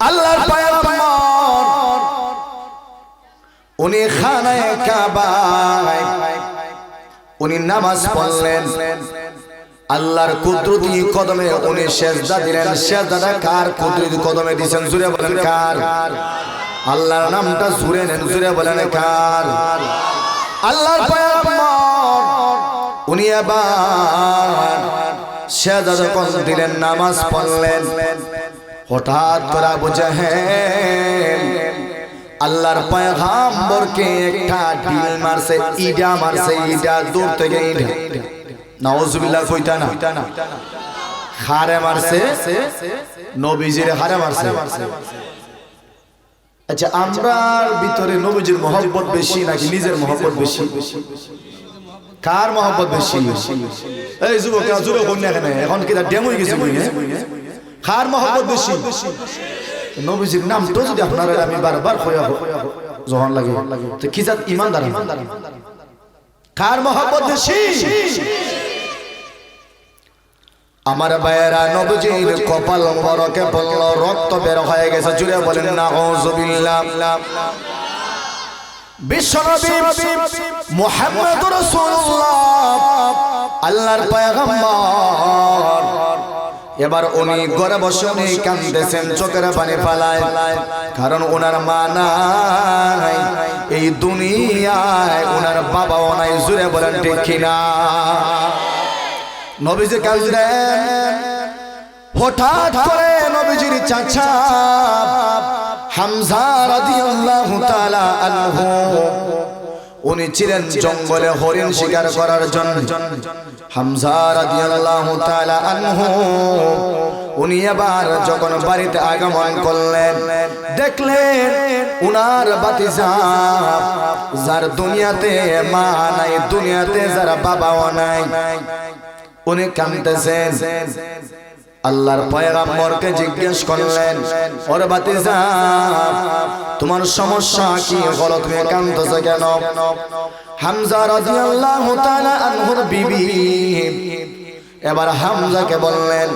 আল্লাহর পয়গম্বর। উনি খানায় কাবায়। উনি নামাজ পড়লেন। আল্লাহর কুদরতি কদমে উনি সেজদা দিলেন। সেজদাটা কার কুদরতি কদমে দিয়েছেন জুড়ে বলেন কার। আল্লাহর নামটা জুড়ে নেন জুড়ে বলেন কার। আল্লাহর পয়গম্বর। উনি আবার সেজদা যখন দিলেন নামাজ পড়লেন। হঠাৎ আবু জাহেল আল্লাহর পয়গাম্বরকে একটা ঢিল মারছে, ইডা মারছে, ইডা দূর থেকে ইডা। নাউজুবিল্লাহ, কইতা না? হারে মারছে, নবীজির হারে মারছে। আচ্ছা আমরার ভিতরে নবীজির মহব্বত বেশি নাকি নিজের মহব্বত বেশি? কার মহব্বত বেশি? এই যুবক যুবক এখানে কি ডেমো গেছে কার মহব্বত বেশি। নবীজির নাম তো যদি আপনারা আমি বারবার খোয়া জহন লাগে। তো কি জাত ইমানদার? কার মহব্বত বেশি। আমার ভাইয়েরা নবজির কপাল বরকে বলল রক্ত বের হয়ে গেছে জুড়ে বলেন না ওজুবিল্লাহ বিশ্বনবী মুহাম্মদ রাসূলুল্লাহ। আল্লাহর পয়গম্বর। এবার উনি ঘরে বসে উনি কান্দেছেন, চোখের পানি ফালায়। কারণ ওনার মা নাই, এই দুনিয়ায় ওনার বাবাও নাই, জুড়ে বলেন ঠিক কিনা। নবীজি কাঁদলেন। হঠাৎ করে নবীজির চাচা হামজা রাদিয়াল্লাহু তাআলা আনহু উনি ছিলেন জঙ্গলে হরিণ শিকার করার জন্য। উনি এবার যখন বাড়িতে আগমন করলেন, দেখলেন উনার বাতিজা, যার দুনিয়াতে মা নাই, দুনিয়াতে যারা বাবাও নাই। উনি কাঁদতেছেন। আল্লাহর পয়গাম্বরকে জিজ্ঞেস করলেন, ওর বাতিজা তোমার সমস্যা কি? হলো তুমি কাঁদতেছো কেন? হামজা রাদিয়াল্লাহু তাআলা আনহুর বিবি এবার হামজাকে বললেন,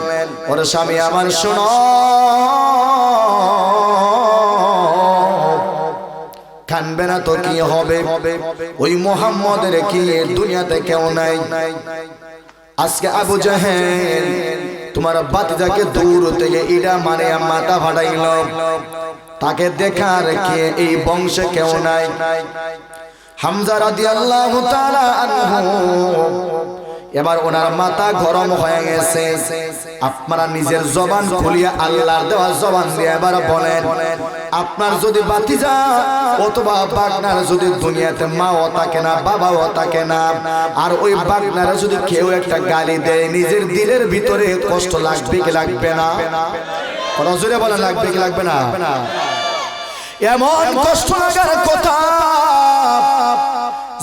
ওর স্বামী, আমার শোনো, কানবে না তো কি হবে? ওই মোহাম্মদের কি দুনিয়াতে কেউ নাই? আজকে আবু জাহেল তোমার বাতিজাকে দূর থেকে ইডা মানে মাথা ফাটাইল। তাকে দেখা রেখে এই বংশে কেউ নাই। হামজা রাদিয়াল্লাহু তাআলা আনহু এবার ওনার মাথা গরম হয়ে গেছে। আপনারা নিজের জবান খুলিয়া আল্লাহর দেওয়া জবান দিয়ে এবার বলেন, আপনার যদি বাতিজা অথবা বাগনার যদি দুনিয়াতে মাও থাকে না, বাবাও থাকে না, আর ওই বাগনারা যদি কেউ একটা গালি দেয়, নিজের দিলের ভিতরে কষ্ট লাগবে কি লাগবে না? রজরে বলে লাগবে কি লাগবে না? এমন কষ্ট লাগার কথা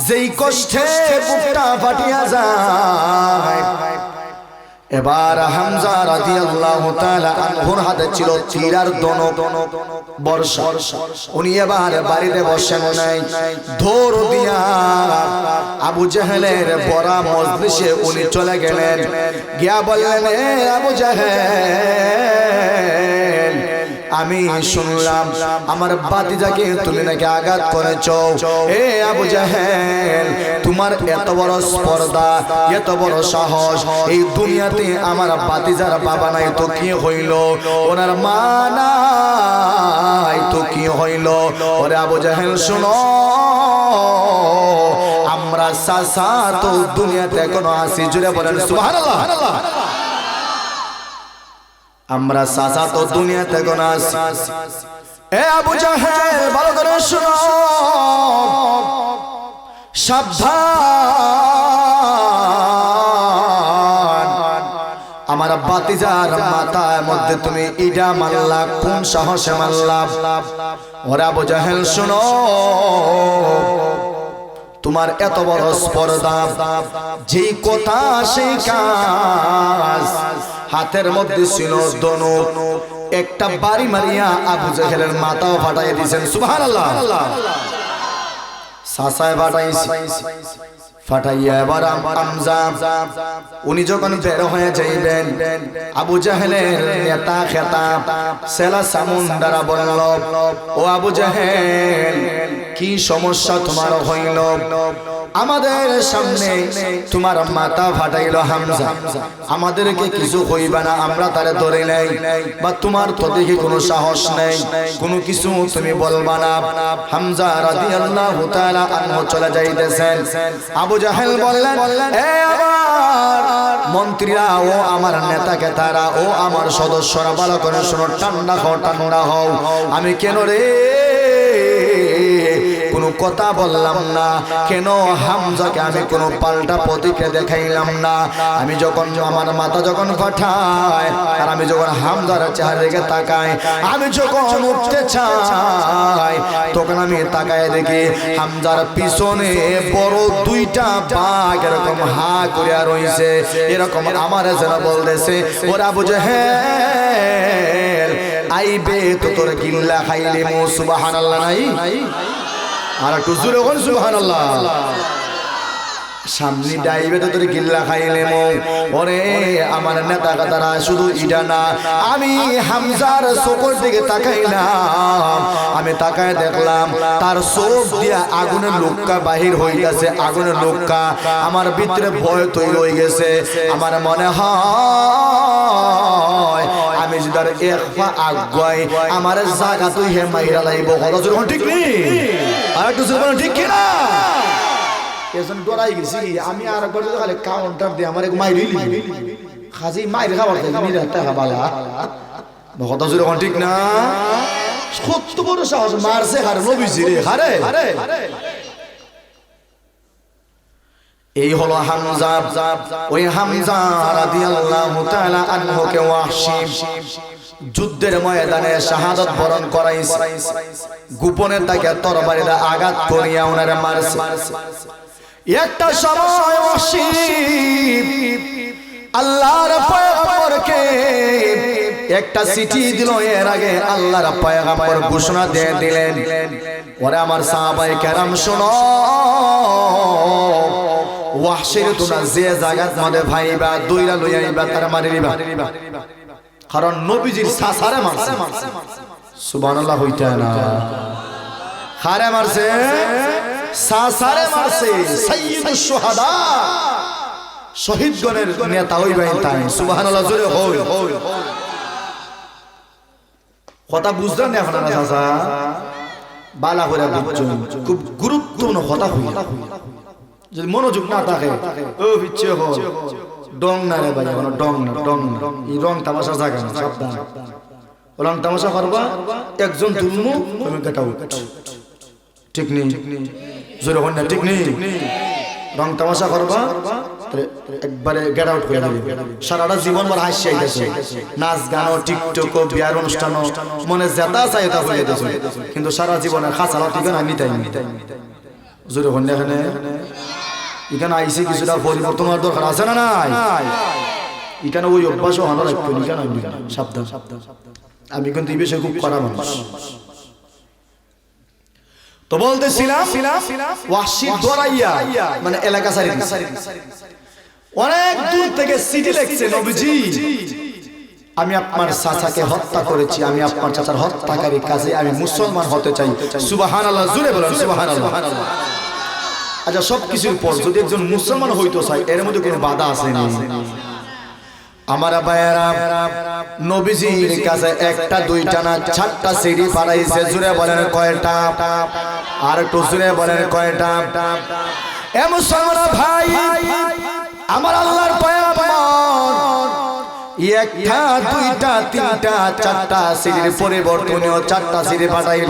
যেই কষ্টে বুকটা ফাটিয়া যায়। এবার হামজা রাদিয়াল্লাহু তাআলা আনহুর হাতে ছিল তীরার দন বর্ষা। উনি এবার বাড়িতে বসেন নাই। ধর দিয়া আবু জাহেলের বড়া মজলিসে উনি চলে গেলেন। গিয়া বললেন আবু জাহেল আমি শুনলাম, আমার বাতিজাকে তুমি নাকি আঘাত করেছ? এ আবু জাহেল, তোমার এত বড় স্পর্ধা, এত বড় সাহস, এই দুনিয়াতে আমার বাতিজার বাবা নাই তো কি হইল? ওনার মা নাই তো কি হইল? ওরে আবু জাহেল, শুনো, আমরা সাসা তো দুনিয়াতে এখনও আসি জুড়ে বলেন, সুবহানাল্লাহ। আমরা সাসা তো দুনিয়াতে কোন এ আবু জাহেল, ভালো করে শুনো। সাবধান। আমার বাতিজার মাথার মধ্যে তুমি ইডা মাল্লা কোন সাহসে মাল্লা ওরা আবু জাহেল, শুনো। তোমার এত বড় স্পর্ধা, যেই কথা সেই কাজ। হাতের মধ্যে ছিল দনু একটা বাড়ি মারিয়া আবু জাহেলের মাথাও ফাটাই দিয়েছেন। সুবহানাল্লাহ। সাসায় ফাটাইছি উনি যখন বের হয়ে যাইবেন, আবু জাহেলের নেতা সেলা ও আবু জাহেল, কি সমস্যা তোমার হইল? আমাদের সামনে তোমার মাথা ফাটাইল হামজা। আমাদেরকে কিছু হইবে না, আমরা তারে ধরে নেই বা তোমার তো দেখি কোনো সাহস নেই, কোনো কিছু তুমি বলবা না। হামজা রাদিয়াল্লাহু চলে যাইতেছেন। আবু জাহেল বললেন এ আমার মন্ত্রীরা ও আমার নেতাকে তারা ও আমার সদস্যরা ভালো করে শোনো ঠান্ডা হও ঠান্ডা হও আমি কেন রে কথা বললাম না। কেন হামজাকে আমি কোনো পাল্টা প্রতিকে দেখাইলাম না? আমি যখন আমার মাথা যখন পাঠায় আর আমি যখন হামজার চেহারা দিকে তাকাই, আমি যখন উঠতে চাই, তখন আমি তাকায় দেখি হামজার পিছনে বড় দুইটা বাঘ এরকম হা করে রইছে। এরকম আমার যেন বলতেছে, ওরা বুঝে হ্যাঁ আইবে তো তোর গিল্লা খাইলে মো, সুবহানাল্লাহ, নাই? আর একটু জোরে সুবহানাল্লাহ। সামনে ডাইবে তো তোর গিল্লা খাইলে ওরে, আমার নেতা কাতারা শুধু ইডা না, আমি হামজার চোখের দিকে তাকাইলাম। আমি তাকায় দেখলাম, তার চোখ দিয়া আগুনের লোক্কা বাহির হয়ে গেছে আগুনের লোক্কা আমার ভিতরে ভয় তৈরি হয়ে গেছে। আমার মনে হয়, আমি যদি আর এক পা আগুয়াই, আমার জায়গা তুই হে মাইরা লাইব। কথা ঠিক নেই? আর একটু জোরে ঠিক কিনা? এজন ডরাই গেছি আমি আর একবার যদি খালি কাউন্টার দিয়ে আমার এক মাইরি খাজি মাইর খাবার থেকে মিরা টাকা বালা। কথা জোরে ঠিক না? কত বড় সাহস মারছে হারে নবীজি রে হারে। এই হলো হামজা ওই হামজা রাদিয়াল্লাহু তাআলা আনহুকে ওয়াহশি। যুদ্ধের ময়দানে শাহাদত বরণ করাইছে। গোপনে তাকে তরবারিতে আঘাত করিয়া ওনারে মারছে। একটা সময় আল্লাহর পয়গম্বরকে একটা চিঠি দিল। এর আগে আল্লাহর পয়গম্বর ঘোষণা দিয়ে দিলেন, ওরে আমার সাহাবায়ে কেরাম, শোনো। ওয়াহশির তোমরা যে জায়গাত মধ্যে ভাইবা, দুইরা লইয়া তার মারিবা। কারণ নবীজির সাসারে মারছে। সুবহানাল্লাহ হইতা না। হারে মারছে? সাসারে মারছে। সাইয়্যিদুশ শুহাদা। শহীদগণের নেতা হইবেন তাই। সুবহানাল্লাহ জোরে হই। কথা বুঝলেন এখন না চাচা বালা করে বুঝছেন। খুব গুরুত্বপূর্ণ কথা হইয়া। যদি মনোযোগ না থাকে ও বিচ্ছে হো ডং না রে ভাই, এখন ডং না ডং না। এই রং তামাশা জায়গা না, সাবধান। রং তামাশা করবা, একজন তুলমু তুমি কাটাও ঠিক নেই। জোরে হন না, ঠিক নেই। রং তামাশা করবা একবারে গেট আউট করে দিবে। সারাটা জীবন ভর হাসি আইতেছে। নাচ টিকটক বিয়ার অনুষ্ঠান মনে জেতা চাই তা হয়ে কিন্তু সারা জীবনের খাঁচালা ঠিকানা জোরে হন এখানে। এখানে আইসি কিছুটা পরিবর্তন হওয়ার দরকার আছে না নাই? এখানে ওই অভ্যাস এখানে আমি সাবধান। আমি কিন্তু এই বিষয়ে খুব করা মানুষ। তো বলতেছিলাম ওয়াসির দরাইয়া মানে এলাকা সারি অনেক দূর থেকে সিটি লেখছে নবীজি আমি আপনার চাচাকে হত্যা করেছি আমি আপনার চাচার হত্যাকারী কাজে আমি মুসলমান হতে চাই। সুবাহান আল্লাহ জুড়ে বলেন সুবাহান আল্লাহ আচ্ছা সব কিছুর পর যদি একজন মুসলমান হইতো চাই এর মধ্যে কোনো বাধা আছে না আমার ভাইয়েরা, নবীজির কাছে একটা, দুইটা না চারটা সিঁড়ি বাড়াইছে জুড়ে বলেন কয়টা? আর একটু জুড়ে বলেন কয়টা? এ মুসলমান ভাই, আমার আল্লাহর একটা, দুইটা, তিনটা, চারটা সিঁড়ির পরিবর্তনীয় চারটা সিঁড়ি পাঠাইল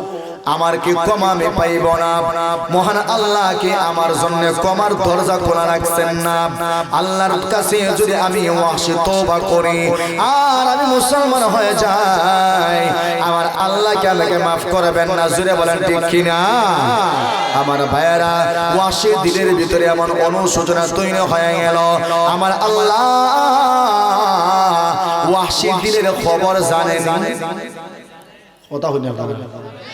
আমার কি কম পাইব না? মহান আল্লাহকে আমার জন্য কমার দরজা খোলা রাখছেন না। আল্লাহর কাছে যদি আমি ওয়াসি তওবা করি আর আমি মুসলমান হয়ে যাই, আমার আল্লাহকে আমাকে মাফ করবেন না? জুড়ে বলেন ঠিক কিনা? আমার ভাইয়েরা ওয়াসি দিলের ভিতরে এমন অনুশোচনা তৈরি হয়ে গেল। আমার আল্লাহ ওয়াসি দিলের খবর জানেন। কথা হইনি আপনাদের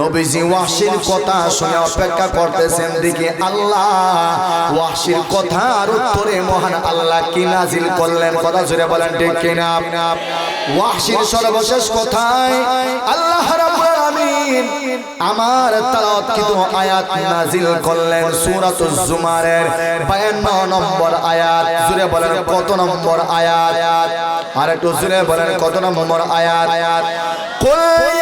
নবীজি ওয়াসির কথা শুনে অপেক্ষা করতেছেন দিকে আল্লাহ, ওয়াসির কথার উত্তরে মহান আল্লাহ কি নাজিল করলেন? কথা জুড়ে বলেন, ঠিক কিনা? ওয়াসির সর্বশেষ কথায়, আল্লাহ রাব্বুল আলামিন আমার তালাওয়াতকৃত আয়াত নাজিল করলেন? সূরাতুজ জুমারের 52 নম্বর আয়াত। জুড়ে বলেন, কত নম্বর আয়াত? আর একটু জুড়ে বলেন, কত নম্বর আয়াত? কুল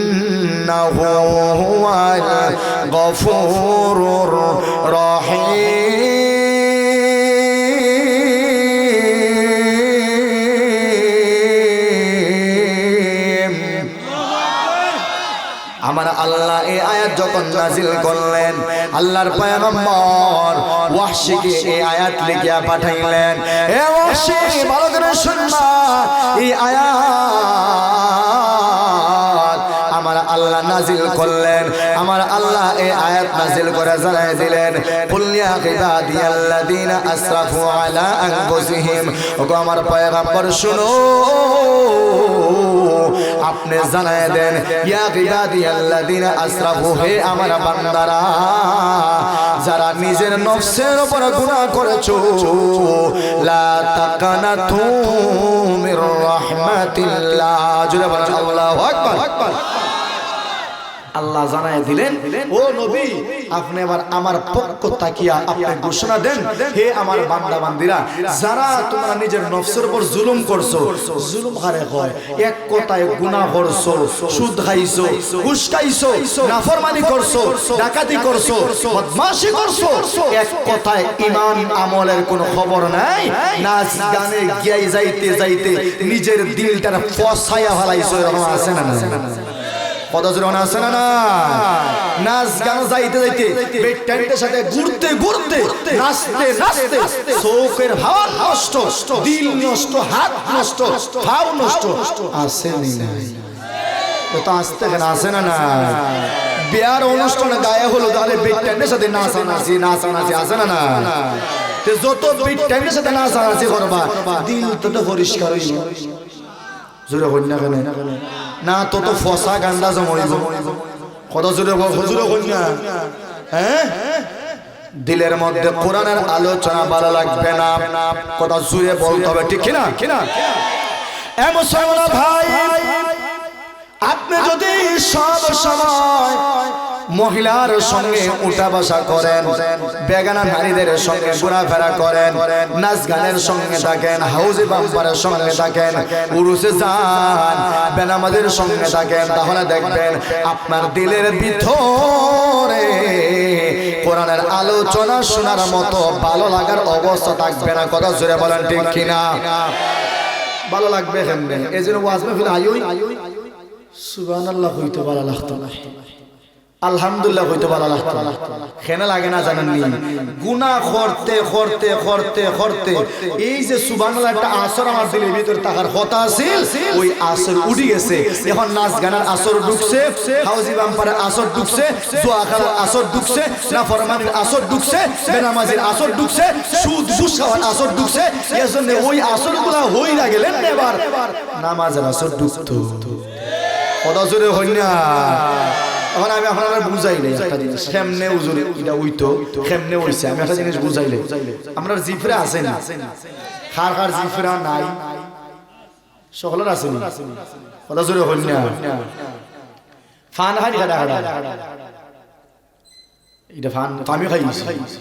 إنه هو الغفور الرحيم আমার আল্লাহ এই আয়াত যখন নাজিল করলেন আল্লাহর পয়গম্বর ওয়াহশিকে এই আয়াত লিখিয়া পাঠাইলেন এ ওয়াহশি ভালো করে শুনবা এই আয়াত আমার আল্লাহ নাজিল করলেন। আমার আল্লাহ এই আয়াত নাজিল করে জানাই দিলেন কুল ইয়া ইবাদিয়াল্লাযীনা আসরাফু আলা আনফুসিহিম। ওগো আমার পয়গম্বর শুনো। আপনি জানায় দেন ইয়া ইবাদিয়াল্লাযীনা আসরাফু হে আমার বান্দারা যারা নিজের নফসের উপর গুনাহ করেছ লা তাকানাতু মির রাহমাতিল্লাহ। জুড়ে বলেন আল্লাহু আকবার। আল্লাহ জানায় দিলেন, ও নবী, আপনি এবার আমার পক্ষ তাকিয়া আপনি ঘোষণা দেন, হে আমার বান্দা বান্দিরা যারা তোমরা নিজের নফসের উপর জুলুম করছ, জুলুম হারে হয় এক কথায় গুনাহ করছ সুদ খাইছো, ঘুষ খাইছো, নাফরমানি করছ, ডাকাতি করছ, বদমাশি করছ, এক কথায় ইমান আমলের কোনো খবর নাই, নাচ গানে গিয়াই যাইতে যাইতে নিজের দিলটার ফসাইয়া ফেলাইছো, এরকম আছে না পদজরণ আছে না না? নাচ ঘুরতে ঘুরতে নাচতে আসে না। না বিয়ার অনুষ্ঠানে গায়ে হলো তাহলে বেড সাথে নাচানাচি নাচানাচি আছে না না। তে যত বেড টেন্টের সাথে নাচানাচি করবা, দিল তো পরিষ্কার হইল। জোরে কন্যা কেন? না, তো তো ফসা গান্ডা জমইব কত জোরে হজুরে হুজুরে কন্যা হ্যাঁ দিলের মধ্যে কোরআনের আলোচনা ভালো লাগবে না? কথা জুড়ে বলতে হবে ঠিক কিনা? কিনা ভাই, আপনি যদি সব সময় মহিলার সঙ্গে উঠা বসা করেন। বেগানা নারীদের সঙ্গে ঘোরাফেরা করেন। নাচ গানের সঙ্গে থাকেন হাউজে বাম্পারের সঙ্গে থাকেন উরুসে যান বেনামাদের সঙ্গে থাকেন। তাহলে দেখবেন আপনার দিলের ভিতরে কোরআনের আলোচনা শোনার মতো ভালো লাগার অবস্থা থাকবে না। কথা জোরে বলেন ঠিক কিনা? ভালো লাগবে এই জন্য ওয়াজ মাহফিল আইওই সুবহানাল্লাহ হইতে ভালো লাগতো না। আলহামদুলিল্লাহ হইতে ভালো লাগতো। খেনা লাগে না জানেন নি? গুনাহ করতে করতে করতে করতে এই যে সুবহানাল্লাহ একটা আসর আমার দিলের ভিতর থাকার কথা আছিল ওই আসর উড়ি গেছে। এখন নাচ গানের আসর ঢুকছে, হাউজি বাম্পারের আসর ঢুকছে জোয়া খেলার আসর ঢুকছে না ফরমানের আসর ঢুকছে, বেনামাজির আসর ঢুকছে, সুদ ঘুষ খাওয়ার আসর ঢুকছে। এর জন্য ওই আসরগুলা হই না গেলেন এবার। নামাজের আসর ঢুকতো। কথা জোরে হই না এখন আমি এখন আমরা বুঝাইলে একটা জিনিস। কেমনে উজুর এটা উইতো কেমনে হইছে আমি একটা জিনিস বুঝাইলে আমরা জিফরা আছে না? খার খার জিফরা নাই। সকলের আছে না? কথা জোরে হই না। ফান খাই খাটা খাটা এটা ফান আমি খাই